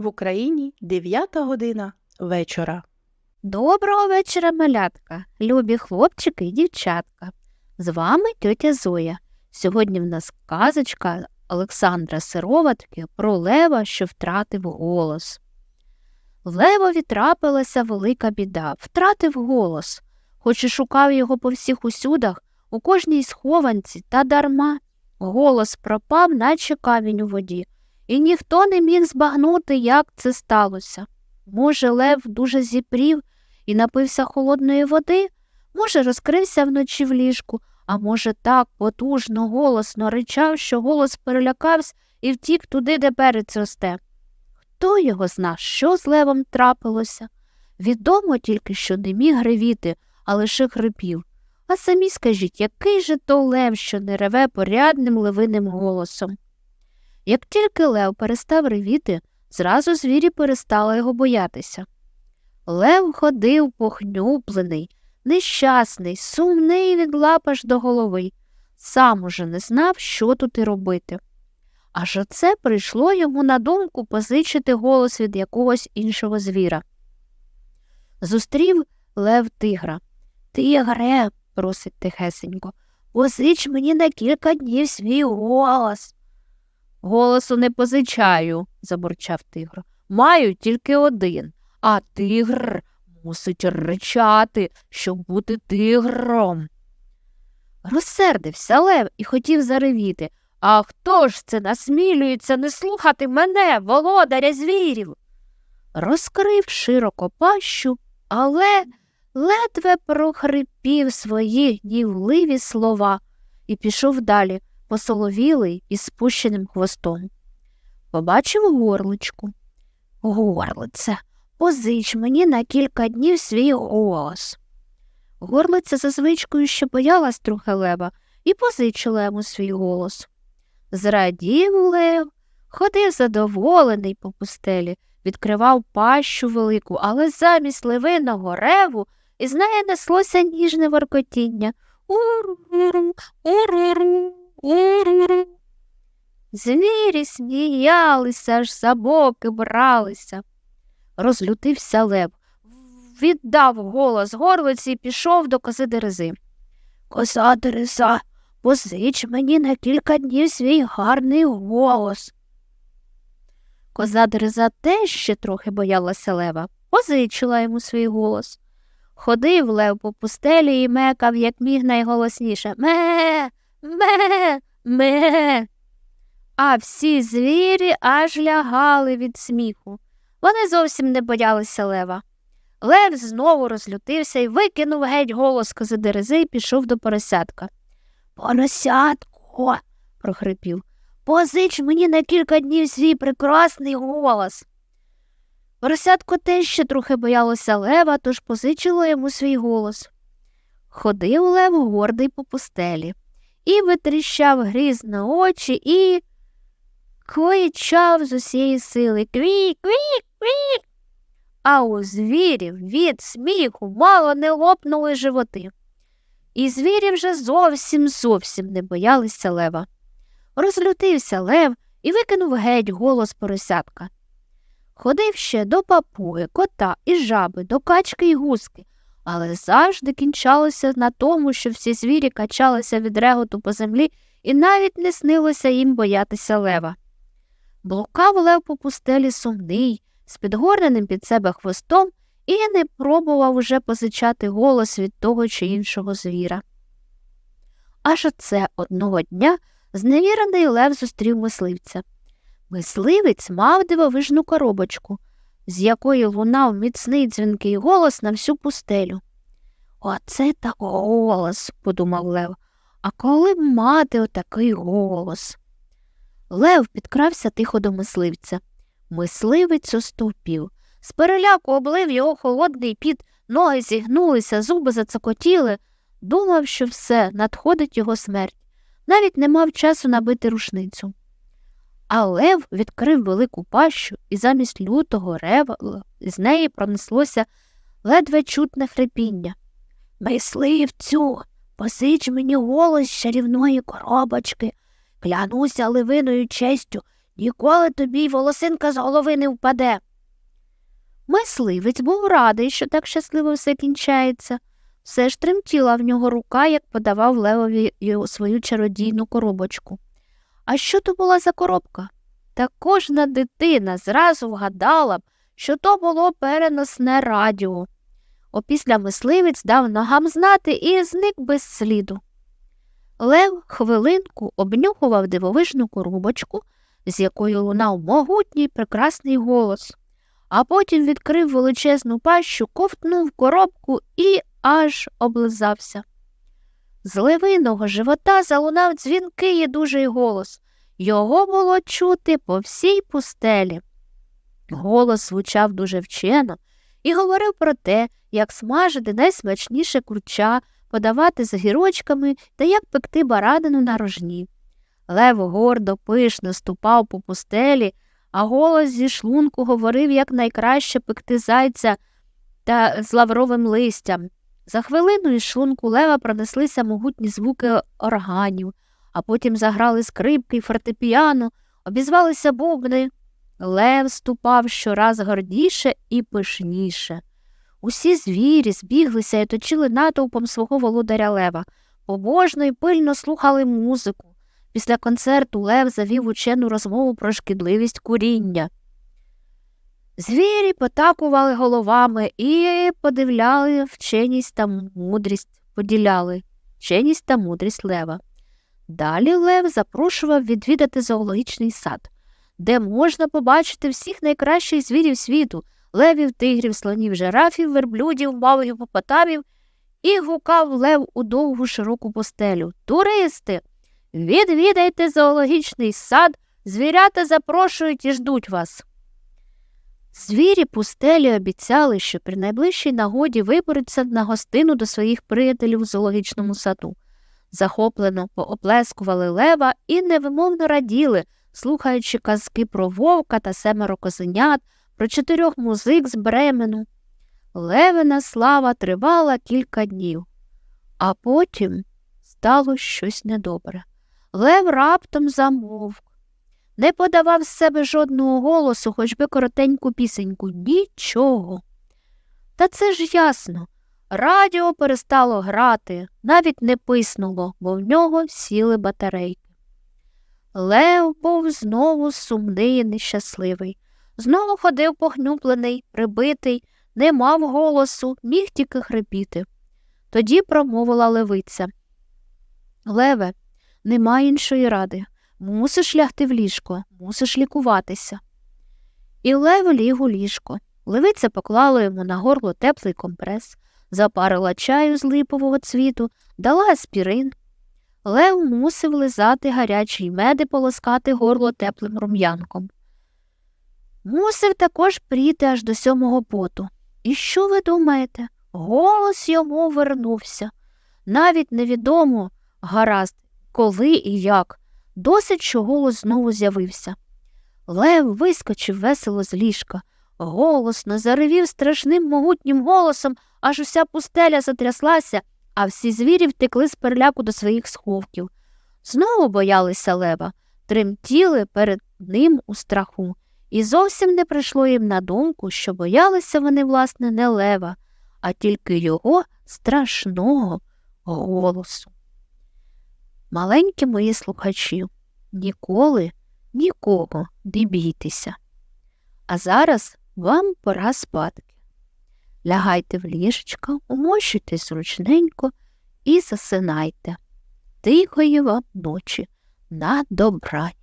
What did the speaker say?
В Україні 9 година вечора. Доброго вечора, малятка, любі хлопчики і дівчатка. З вами тьотя Зоя. Сьогодні в нас казочка Олександра Сироватки про лева, що втратив голос. Левові трапилася велика біда, втратив голос, хоч і шукав його по всіх усюдах, у кожній схованці та дарма. Голос пропав, наче камінь у воді, і ніхто не міг збагнути, як це сталося. Може, лев дуже зіпрів і напився холодної води, може, розкрився вночі в ліжку, а може, так потужно, голосно ричав, що голос перелякався і втік туди, де перець росте. Хто його зна, що з левом трапилося? Відомо тільки, що не міг ревіти, а лише хрипів. А самі скажіть, який же то лев, що не реве порядним левиним голосом? Як тільки лев перестав ревіти, зразу звірі перестали його боятися. Лев ходив похнюплений, нещасний, сумний від лап аж до голови. Сам уже не знав, що тут і робити. Аж оце прийшло йому на думку позичити голос від якогось іншого звіра. Зустрів лев тигра. Тигре, просить тихесенько, позич мені на кілька днів свій голос. Голосу не позичаю, забурчав тигр. Маю тільки один, а тигр мусить ричати, щоб бути тигром. Розсердився лев і хотів заревіти. А хто ж це насмілюється не слухати мене, володаря звірів? Розкрив широко пащу, але ледве прохрипів свої гнівливі слова і пішов далі, посоловілий і спущеним хвостом. Побачив горличку. Горлице, позич мені на кілька днів свій голос. Горлиця за звичкою ще боялась трохи лева і позичила йому свій голос. Зрадів лев, ходив задоволений по пустелі, відкривав пащу велику, але замість левиного реву із неї неслося ніжне воркотіння. Уруру, уруру, уруру. Звірі сміялися, аж за боки бралися. Розлютився лев, віддав голос горлиці і пішов до кози дерези. Коза дереза, позич мені на кілька днів свій гарний голос. Коза дереза теж ще трохи боялася лева, позичила йому свій голос. Ходив лев по пустелі і мекав, як міг найголосніше Ме, ме, ме. А всі звірі аж лягали від сміху. Вони зовсім не боялися лева. Лев знову розлютився і викинув геть голос кози дерези і пішов до поросятка. Поросятко, прохрипів, позич мені на кілька днів свій прекрасний голос. Поросятко теж ще трохи боялося лева, тож позичило йому свій голос. Ходив лев гордий по пустелі і витріщав гріз на очі і квичав з усієї сили Квік, квік, квік. А у звірів від сміху мало не лопнули животи. І звірі вже зовсім зовсім не боялися лева. Розлютився лев і викинув геть голос поросятка. Ходив ще до папуги, кота і жаби, до качки й гуски, але завжди кінчалося на тому, що всі звірі качалися від реготу по землі і навіть не снилося їм боятися лева. Блукав лев по пустелі сумний, з підгорненим під себе хвостом і не пробував уже позичати голос від того чи іншого звіра. Аж оце одного дня зневірений лев зустрів мисливця. Мисливець мав дивовижну коробочку, з якої лунав міцний дзвінкий голос на всю пустелю. Оце так голос, подумав Лев, а коли б мати отакий голос. Лев підкрався тихо до мисливця. Мисливець остовпів. З переляку облив його холодний піт, ноги зігнулися, зуби зацокотіли. Думав, що все, надходить його смерть. Навіть не мав часу набити рушницю. А лев відкрив велику пащу, і замість лютого рева з неї пронеслося ледве чутне хрипіння. Мисливцю, посич мені голос з чарівної коробочки. Клянуся левиною честю, ніколи тобі й волосинка з голови не впаде. Мисливець був радий, що так щасливо все кінчається. Все ж тремтіла в нього рука, як подавав Левові свою чародійну коробочку. А що то була за коробка? Та кожна дитина зразу вгадала б, що то було переносне радіо. Опісля мисливець дав ногам знати і зник без сліду. Лев хвилинку обнюхував дивовижну коробочку, з якою лунав могутній прекрасний голос, а потім відкрив величезну пащу, ковтнув коробку і аж облизався. З левиного живота залунав дзвінкий і дужий голос. Його було чути по всій пустелі. Голос звучав дуже вчено і говорив про те, як смажити найсмачніше курча, подавати з гірочками та як пекти баранину на рожні. Лев гордо, пишно ступав по пустелі, а голос зі шлунку говорив, як найкраще пекти зайця та з лавровим листям. За хвилину із шлунку лева пронеслися могутні звуки органів, а потім заграли скрипки й фортепіано, обізвалися бубни. Лев ступав щораз гордіше і пишніше. Усі звірі збіглися і точили натовпом свого володаря Лева, побожно й пильно слухали музику. Після концерту Лев завів учену розмову про шкідливість куріння. Звірі потакували головами і подивляли вченість та мудрість, поділяли вченість та мудрість лева. Далі Лев запрошував відвідати зоологічний сад, де можна побачити всіх найкращих звірів світу левів, тигрів, слонів, жирафів, верблюдів, мав гіпопотамів, і гукав лев у довгу широку постелю. Туристи, відвідайте зоологічний сад, звірята запрошують і ждуть вас. Звірі пустелі обіцяли, що при найближчій нагоді виберуться на гостину до своїх приятелів у зоологічному саду. Захоплено пооплескували лева і невимовно раділи, слухаючи казки про вовка та семеро козенят, про чотирьох музик з Бремену. Левина слава тривала кілька днів, а потім стало щось недобре. Лев раптом замовк не подавав з себе жодного голосу, хоч би коротеньку пісеньку, нічого. Та це ж ясно. Радіо перестало грати, навіть не писнуло, бо в нього сіли батарейки. Лев був знову сумний і нещасливий, знову ходив похнюплений, прибитий, не мав голосу, міг тільки хрипіти. Тоді промовила левиця. Леве, нема іншої ради. Мусиш лягти в ліжко, мусиш лікуватися. І Лев ліг у ліжко. Левиця поклала йому на горло теплий компрес, запарила чаю з липового цвіту, дала аспірин. Лев мусив лизати гарячий мед і полоскати горло теплим рум'янком. Мусив також пріти аж до сьомого поту. І що ви думаєте? Голос йому вернувся. Навіть невідомо, гаразд, коли і як. Досить, що голос знову з'явився. Лев вискочив весело з ліжка, голосно заревів страшним могутнім голосом, аж уся пустеля затряслася, а всі звірі втекли з переляку до своїх сховків. Знову боялися лева, тремтіли перед ним у страху, і зовсім не прийшло їм на думку, що боялися вони, власне, не лева, а тільки його страшного голосу. Маленькі мої слухачі, ніколи нікого не бійтеся. А зараз вам пора спадки. Лягайте в ліжечко, умощуйтесь зручненько і засинайте. Тихої вам ночі на добраніч.